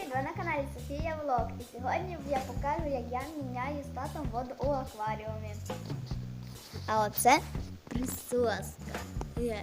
привіт! Ви на каналі Софія Влог. І сьогодні я покажу, як я міняю з татом воду у акваріумі. А оце присоска. Є.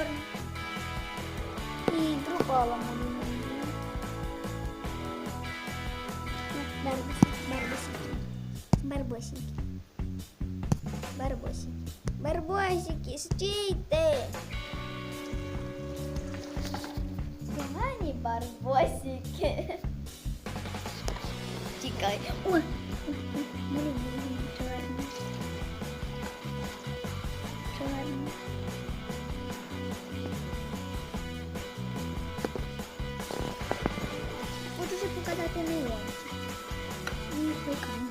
Чорна. І пропала мулінезі. Барбосики, барбосики. Барбосики. Барбосики. Стійте! Погані барбосики. Тікай. Ой, блін, чорний. Хочу ще показати неон. Не прикольно.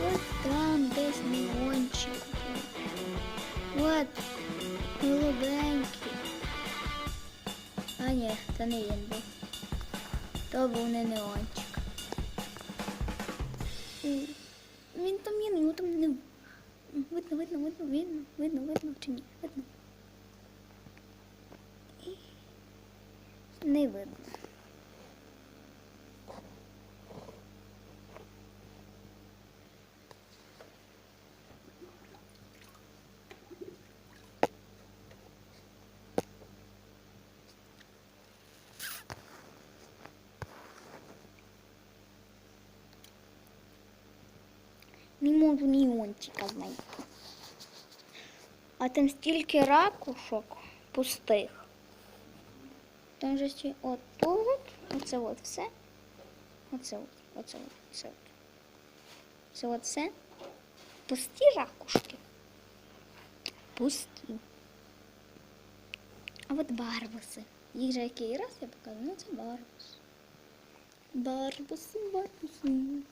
Вот там десь неончик. От голубенький. А ні, це не він був. То був не неончик. Він там є, його там не видно, видно, видно, видно, видно, видно чи ні? Видно. Не видно. Не можу неончика знайти. А там стільки ракушок пустих. Там же ще от тут, оце от все. Оце от, оце от, оце от. Це от все. Пусті ракушки. Пусті. А от барбуси. Їх же який раз я показую, ну це барбус. Барбуси, барбуси.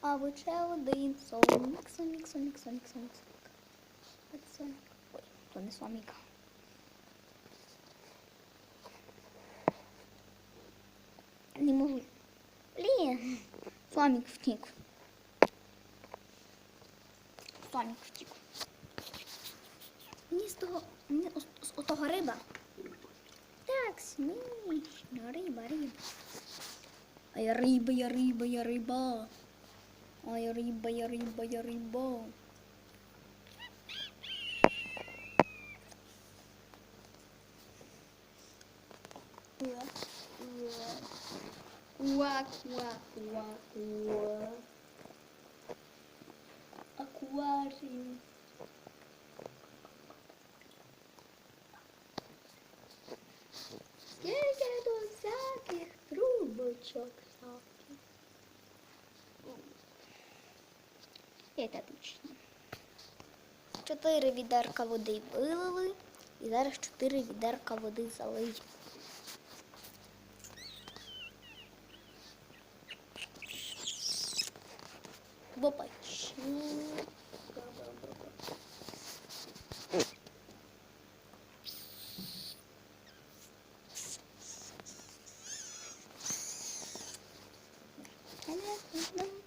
А от ще один Соник, Соник, Соник, Соник, Соник, Соник. Соник. Ой, то не Соник. Не можу. Блін. Соник втік. Соник втік. Мені з того, мені з, з отого риба. Так, смішно. Риба, риба. А я риба, я риба, я риба. А я риба, я риба, я риба. Уа, уа, уа, як обично. Чотири відерка води вилили і зараз чотири відерка води залиємо. Бобачі. Mm-hmm.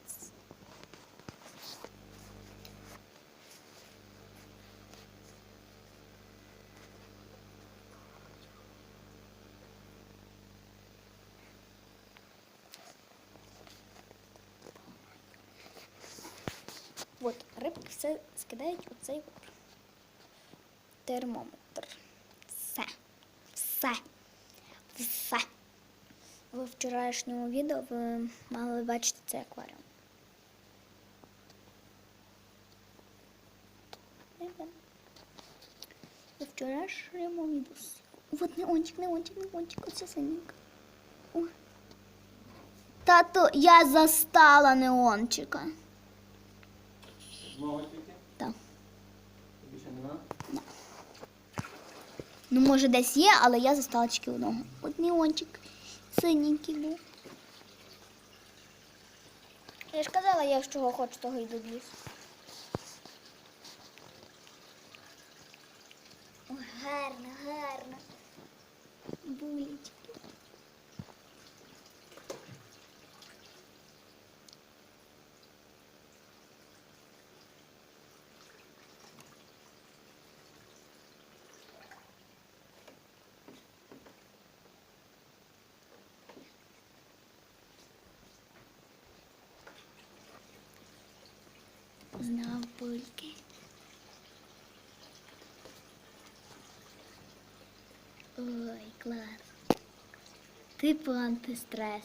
Все скидають у цей от термометр. Все. Все. Все. В вчорашньому відео ви мали бачити цей акваріум. У вчорашньому відео. От неончик, неончик, неончик, оце синенька. О. Тато, я застала неончика. Так. Ну, може, десь є, але я застала тільки одного. От неончик синенький був. Я ж казала, я з чого хочу, того йду в Знав. Ой, клас. Типу антистрес.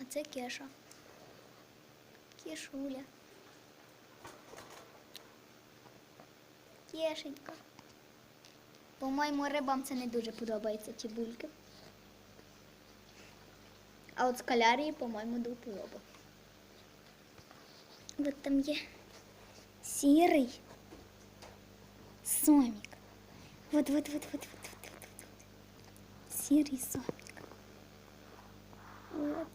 А це Кеша. Кішуля. Кешенька. По-моєму, рибам це не дуже подобається, ці бульки. А от скалярії, по-моєму, до вподоби. От там є сірий сомік. Вот, вот, вот, вот, вот, вот, вот. Сірий сомік. Вот,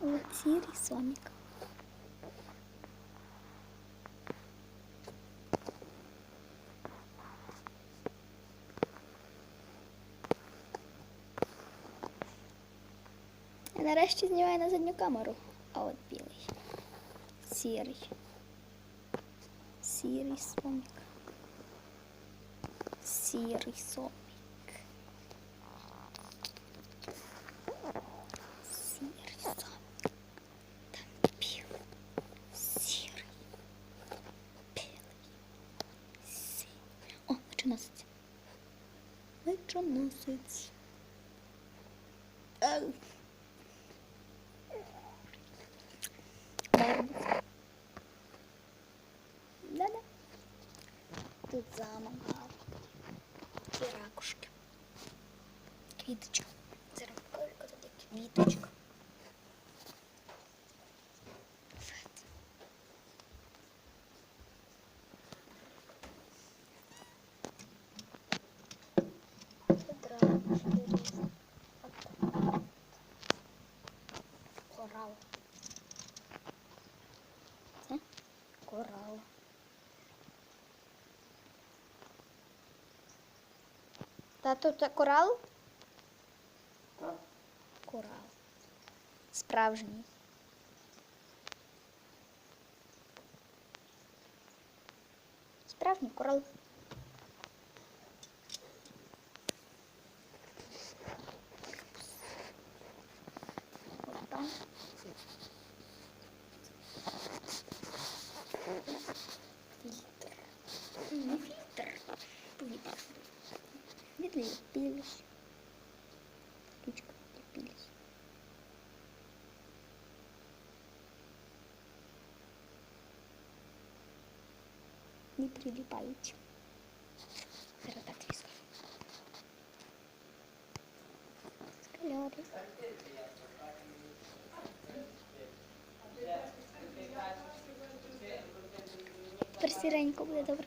вот сірий сомік. Я нарешті знімаю на задню камеру. А от білий. Сірий. Сірий сомік. Сірий сомік. Сірий сомік. Там білий. Сірий. Білий. Сірий. О, мечоносець. Мечоносець. Ау. Барбус. Да-да. Тут замок гарний. І ракушки. Квіточка. Це тут є квіточка. Тут ракушки. От. Корал. Це корал. Тато, це корал? Так. Корал. Справжній. Справжній корал. От там. Відліпились. Ручка відліпились. Не прилипають. Зараз так тріска. Скальори. Тепер.